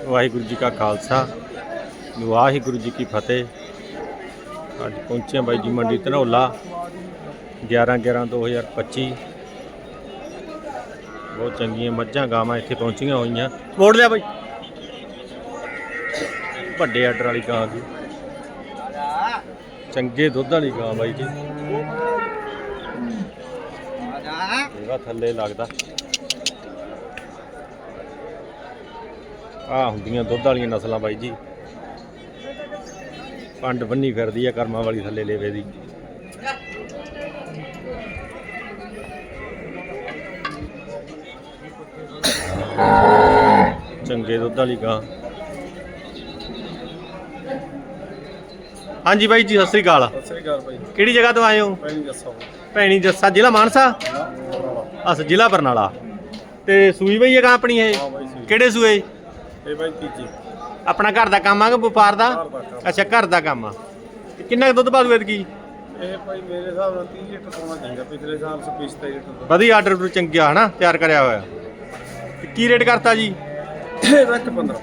ਵਾਹਿਗੁਰੂ ਜੀ ਕਾ ਖਾਲਸਾ ਵਾਹਿਗੁਰੂ ਜੀ ਕੀ ਫਤਿਹ। ਅੱਜ ਪਹੁੰਚੇ ਬਾਈ ਜੀ ਮੰਡੀ ਧਨੌਲਾ 11 11 2025 ਬਹੁਤ ਚੰਗੀਆਂ ਮੱਝਾਂ ਗਾਵਾਂ ਇੱਥੇ ਪਹੁੰਚੀਆਂ ਹੋਈਆਂ। ਮੋੜ ਲਿਆ ਬਾਈ। ਵੱਡੇ ਆਰਡਰ ਵਾਲੀ ਗਾਂ ਦੀ। ਚੰਗੇ ਦੁੱਧ ਵਾਲੀ ਗਾਂ ਬਾਈ ਜੀ। ਇਹਦਾ ਥੱਲੇ ਲੱਗਦਾ। ਆ ਹੁੰਦੀਆਂ ਦੁੱਧ ਵਾਲੀਆਂ ਨਸਲਾਂ ਬਾਈ ਜੀ। ਪੰਡ ਬੰਨੀ ਫਿਰਦੀ ਆ ਕਰਮਾਂ ਵਾਲੀ ਥੱਲੇ ਲੇਵੇ ਦੀ। ਚੰਗੇ ਦੁੱਧ ਵਾਲੀ ਗਾਂ। ਹਾਂਜੀ ਬਾਈ ਜੀ ਸਤਿ ਸ੍ਰੀ ਅਕਾਲ। ਸਤਿ ਸ੍ਰੀ ਅਕਾਲ ਭਾਈ ਕਿਹੜੀ ਜਗ੍ਹਾ ਤੋਂ ਆਏ ਹੋ? ਪਹਿਲੀ ਦੱਸੋ। ਭੈਣੀ ਜੱਸਾ ਜ਼ਿਲ੍ਹਾ ਮਾਨਸਾ? ਅਸ ਜ਼ਿਲ੍ਹਾ ਬਰਨਾਲਾ। ਤੇ ਸੂਈ ਬਈ ਇਹ ਗਾਂ ਆਪਣੀ ਇਹ? ਬਾਈ ਕਿਹੜੇ ਸੂਏ? ਇਹ ਬਾਈ ਤੀਜੀ। ਆਪਣਾ ਘਰ ਦਾ ਕੰਮ ਆ ਕਿ ਵਪਾਰ ਦਾ? ਘਰ ਦਾ ਕੰਮ। ਅੱਛਾ ਘਰ ਦਾ ਕੰਮ ਆ। ਤੇ ਕਿੰਨਾ ਕੁ ਦੁੱਧ ਪਾ ਦੂ ਕੀ ਇਹ ਭਾਈ ਮੇਰੇ ਹਿਸਾਬ ਨਾਲ 30 ਲੀਟਰ ਪਾਉਣਾ ਚਾਹੀਦਾ ਪਿਛਲੇ ਸਾਲ 25 27 ਲੀਟਰ ਵਧੀਆ ਆਰਡਰ ਨੂੰ ਚੰਗਿਆ ਹਨਾ ਤਿਆਰ ਕਰਿਆ ਹੋਇਆ। ਤੇ ਕੀ ਰੇਟ ਕਰਤਾ ਜੀ? ਦਾ ਇਹਦਾ ਇੱਕ 15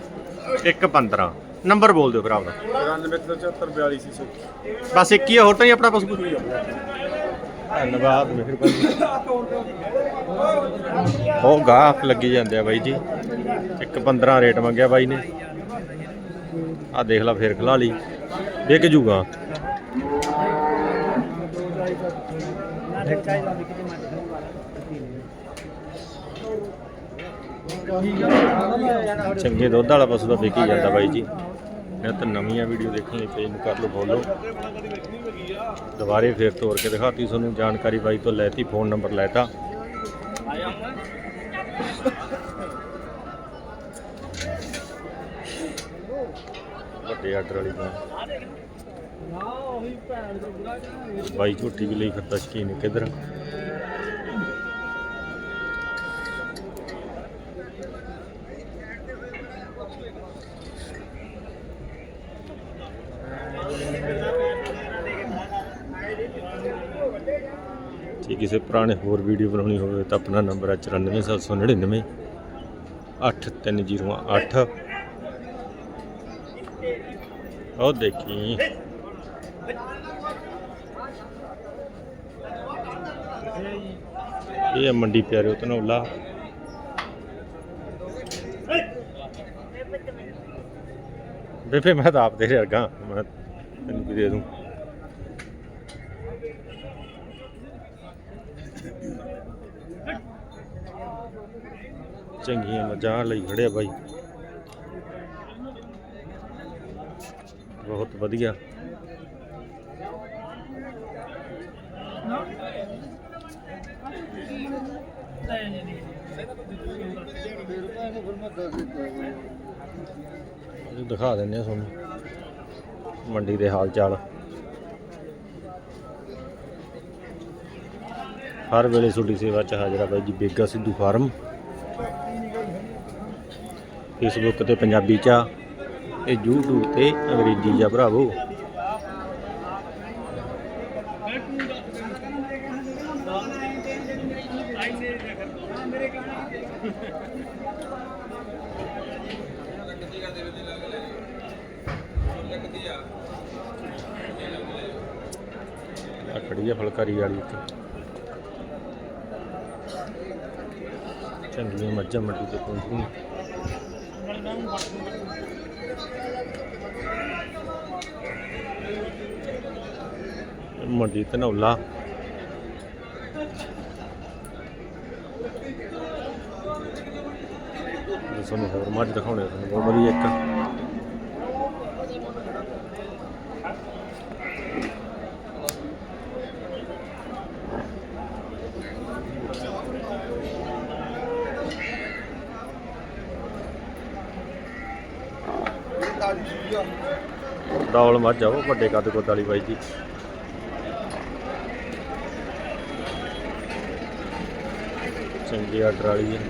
1 15 ਨੰਬਰ ਬੋਲ ਦਿਓ ਫਿਰ ਆਪਦਾ 9474 42 ਸੀ ਸੌ ਬਸ ਇੱਕ ਹੀ ਆ ਹੋਰ ਤਾਂ ਨਹੀਂ ਆਪਣਾ ਪਸ਼ੂ। ਧੰਨਵਾਦ ਮਿਹਰਬਾਨੀ ਉਹ ਗਾਹਕ ਲੱਗੀ ਜਾਂਦੇ ਆ ਬਾਈ ਜੀ। ਇੱਕ 15 ਰੇਟ ਮੰਗਿਆ ਬਾਈ ਨੇ। ਆ ਦੇਖ ਲਾ ਫੇਰ ਖਲਾ ਲਈ। ਵਿਕ ਜੂਗਾ। ਚੰਗੇ ਦੁੱਧ ਵਾਲਾ ਪਸ਼ੂ ਤਾਂ ਵਿਕੀ ਜਾਂਦਾ ਬਾਈ ਜੀ। ਇਹ ਤਾਂ ਨਵੀਆਂ ਵੀਡੀਓ ਦੇਖਣ ਲਈ ਪੇਜ ਨੂੰ ਕਰ ਲਓ, ਫੋਲੋ। ਦੁਬਾਰੇ ਫੇਰ ਤੋਰ ਕੇ ਦਿਖਾਤੀ, ਤੁਹਾਨੂੰ ਜਾਣਕਾਰੀ ਬਾਈ ਤੋਂ ਲੈਤੀ, ਫੋਨ ਨੰਬਰ ਲੈਤਾ। ਵੱਡੇ ਆਰਡਰ ਵਾਲੀ ਬਾਈ ਝੋਟੀ ਵੀ ਲਈ ਫਿਰਦਾ, ਸ਼ਕੀਨ ਕਿੱਧਰ ਕਿਸੇ ਪੁਰਾਣੇ ਹੋਰ ਵੀਡੀਓ ਬਣਾਉਣੀ ਹੋਵੇ ਤਾਂ ਆਪਣਾ ਨੰਬਰ ਹੈ 94799 8308 ਉਹ ਦੇਖੀ। ਇਹ ਮੰਡੀ ਪਿਆਰੇ ਧਨੌਲਾ। ਬੇਫੇ ਮੈਂ ਤਾਂ ਆਪ ਤੇਰੇ ਵਰਗਾ ਮੈਂ ਤੈਨੂੰ ਵੀ ਦੇ ਦੂੰ? ਚੰਗੀਆਂ ਮੱਝਾਂ ਲਈ ਖੜਿਆ ਬਾਈ। ਬਹੁਤ ਵਧੀਆ। ਦਿਖਾ ਦਿੰਦੇ ਆ ਤੁਹਾਨੂੰ, ਮੰਡੀ ਦੇ ਹਾਲ ਚਾਲ। ਹਰ ਵੇਲੇ ਤੁਹਾਡੀ ਸੇਵਾ ਚ ਹਾਜ਼ਰ ਆ ਬਾਈ ਜੀ, ਬੇਗਾ ਸਿੱਧੂ ਫਾਰਮ। ਫੇਸਬੁੱਕ ਤੇ ਪੰਜਾਬੀ ਚਾ ਆ ਇਹ YouTube ਤੇ ਅੰਗਰੇਜ਼ੀ ਚ ਆ ਭਰਾਵੋ। ਆ ਖੜੀ ਆ ਫਲਕਾਰੀ ਵਾਲੀ ਇੱਕ। ਚੰਗੀਆਂ ਮੱਝਾਂ ਮੰਡੀ ਤੇ ਪਹੁੰਚੀਆਂ ਮੰਡੀ ਧਨੌਲਾ ਤੁਹਾਨੂੰ ਹੋਰ ਮੱਝ ਦਿਖਾਉਣੇ ਤੁਹਾਨੂੰ ਬਹੁਤ ਵਧੀਆ ਇੱਕ। ਡੌਲ ਮੱਝ ਆ ਉਹ ਵੱਡੇ ਕੱਦ ਕੁੱਦ ਵਾਲੀ ਬਾਈ ਜੀ। ਚੰਗੀ ਆਰਡਰ ਵਾਲੀ ਹੈ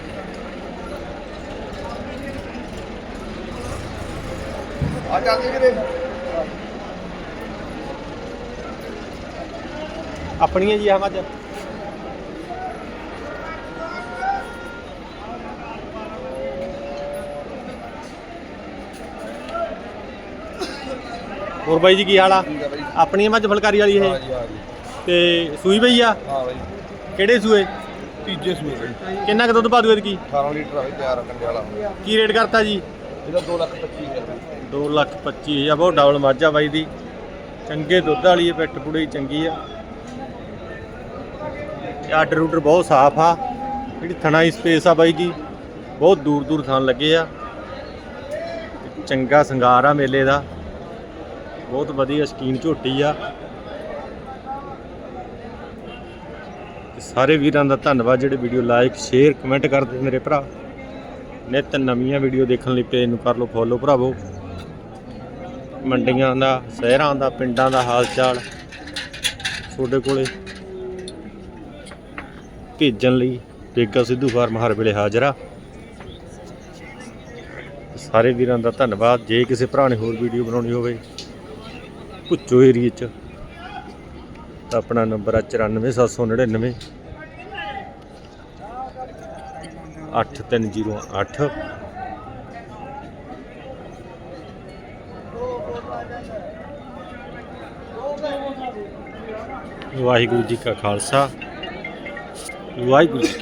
ਆ ਜਾਂਦੇ ਵੀਰੇ ਆਪਣੀਆਂ ਜੀ ਆ ਮੱਝ। ਹੋਰ ਬਾਈ ਜੀ ਕੀ ਹਾਲ ਆ? ਠੀਕ ਆ ਬਾਈ ਆਪਣੀ ਮੱਝ ਫਲਕਾਰੀ ਵਾਲੀ ਇਹ? ਹਾਂ ਜੀ ਤੇ ਸੂਈ ਬਈ ਆ? ਹਾਂ ਬਾਈ। ਕਿਹੜੇ ਸੂਏ? ਤੀਜੇ ਸੂਏ ਬਾਈ। ਕਿੰਨਾ ਕੁ ਦੁੱਧ ਪਾ ਦੂ? ਇਹਦੀ 18 ਲੀਟਰ ਆ ਬਾਈ ਤਿਆਰ ਕੰਡੇ ਵਾਲਾ। ਕੀ ਰੇਟ ਕਰਤਾ ਜੀ? ਇਹਦਾ 2 ਲੱਖ 25 ਹਜ਼ਾਰ 2 ਲੱਖ 25 ਹਜ਼ਾਰ ਬਹੁਤ ਡਬਲ ਮੱਝ ਆ ਬਾਈ ਦੀ। ਚੰਗੇ ਦੁੱਧ ਵਾਲੀ ਹੈ ਪਿੱਠ ਪੁੜੀ ਚੰਗੀ ਆ। ਆਰਡਰ ਰੂਡਰ ਬਹੁਤ ਸਾਫ਼ ਆ। ਜਿਹੜੀ ਥਣਾ ਦੀ ਸਪੇਸ ਆ ਬਾਈ ਜੀ ਬਹੁਤ ਦੂਰ ਦੂਰ ਥਣ ਲੱਗੇ ਆ। ਚੰਗਾ ਸ਼ਿੰਗਾਰ ਆ ਮੇਲੇ ਦਾ। ਬਹੁਤ ਵਧੀਆ ਸਕੀਮ ਝੋਟੀ ਆ। ਸਾਰੇ ਵੀਰਾਂ ਦਾ ਧੰਨਵਾਦ, ਜਿਹੜੇ ਵੀਡੀਓ ਲਾਈਕ ਸ਼ੇਅਰ ਕਮੈਂਟ ਕਰਦੇ ਮੇਰੇ ਭਰਾ। ਨਿਤ ਨਵੀਆਂ ਵੀਡੀਓ ਦੇਖਣ ਲਈ ਪੇਜ ਨੂੰ ਕਰ ਲਓ ਫੋਲੋ ਭਰਾਵੋ। ਮੰਡੀਆਂ ਦਾ, ਸ਼ਹਿਰਾਂ ਦਾ, ਪਿੰਡਾਂ ਦਾ ਹਾਲ ਚਾਲ ਤੁਹਾਡੇ ਕੋਲੇ ਭੇਜਣ ਲਈ ਬੇਗਾ ਸਿੱਧੂ ਫਾਰਮ ਹਰ ਵੇਲੇ ਹਾਜ਼ਰ ਆ। ਸਾਰੇ ਵੀਰਾਂ ਦਾ ਧੰਨਵਾਦ। ਜੇ ਕਿਸੇ ਭਰਾ ਨੇ ਹੋਰ ਵੀਡੀਓ ਬਣਾਉਣੀ ਹੋਵੇ ਭੁੱਚੋ ਏਰੀਏ ਚ। ਆਪਣਾ ਨੰਬਰ ਆ 94799 8308 ਵਾਹਿਗੁਰੂ ਜੀ ਕਾ ਖਾਲਸਾ। ਵਾਹਿਗੁਰੂ ਜੀ